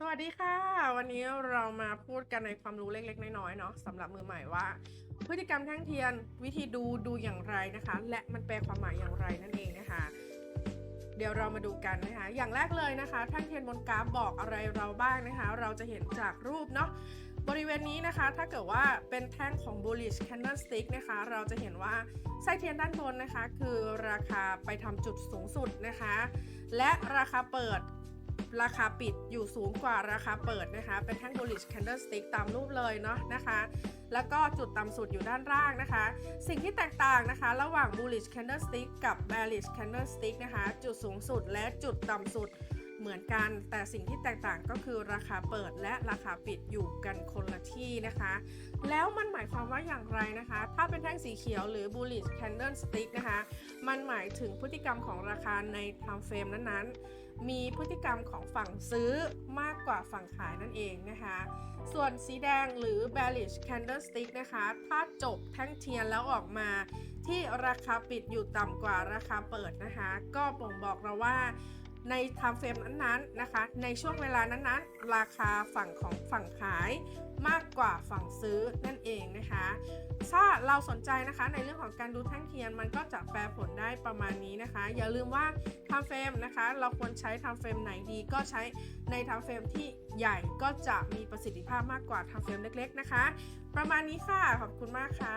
สวัสดีค่ะ วันนี้เรามาพูดกันในความรู้เล็ก ๆ น้อยๆเนาะสำหรับมือใหม่ว่า พฤติกรรมแท่งเทียนวิธีดูดูอย่างไรนะคะ และมันแปลความหมายอย่างไรนั่นเองนะคะ เดี๋ยวเรามาดูกันนะคะ อย่างแรกเลยนะคะแท่งเทียนบนกราฟบอกอะไรเราบ้างนะคะ เราจะเห็นจากรูปเนาะบริเวณนี้นะคะ ถ้าเกิดว่าเป็นแท่งของ bullish candlestick นะคะ เราจะเห็นว่าไส้เทียนด้านบนนะคะ คือราคาไปทำจุดสูงสุดนะคะ และราคาเปิด ราคาปิดอยู่สูงกว่าราคาเปิดนะคะ เป็นแท่ง bullish candlestick ตามรูปเลยเนาะนะคะ แล้วก็จุดต่ำสุดอยู่ด้านล่างนะคะ สิ่งที่แตกต่างนะคะ ระหว่าง bullish candlestick กับ bearish candlestick นะคะ จุดสูงสุดและจุดต่ำสุดเหมือนกัน แต่สิ่งที่แตกต่างก็คือราคาเปิดและราคาปิดอยู่กันคนละ ที่นะคะ แล้วมันหมายความว่าอย่างไรนะคะ ถ้าเป็นแท่งสีเขียวหรือ bullish candlestick นะคะ มันหมายถึงพฤติกรรมของราคาใน time frame นั้นๆ มีพฤติกรรมของฝั่งซื้อมากกว่าฝั่งขายนั่นเองนะคะ ส่วนสีแดงหรือ bearish candlestick นะคะ ถ้าจบแท่งเทียนแล้วออกมาที่ราคาปิดอยู่ต่ำกว่าราคาเปิดนะคะ ก็บ่งบอกเราว่า ใน time frame นั้นๆนะคะ ในช่วงเวลานั้นๆ ราคาฝั่งของฝั่งขายมากกว่าฝั่งซื้อนั่นเองนะคะ ถ้าเราสนใจนะคะในเรื่องของการดูแท่งเทียนมันก็จะแปลผลได้ประมาณนี้นะคะ อย่าลืมว่า time frame นะคะ เราควรใช้ time frame ไหนดีก็ใช้ใน time frame ที่ใหญ่ก็จะมีประสิทธิภาพมากกว่า time frame เล็กๆนะคะ ประมาณนี้ค่ะ ขอบคุณมากค่ะ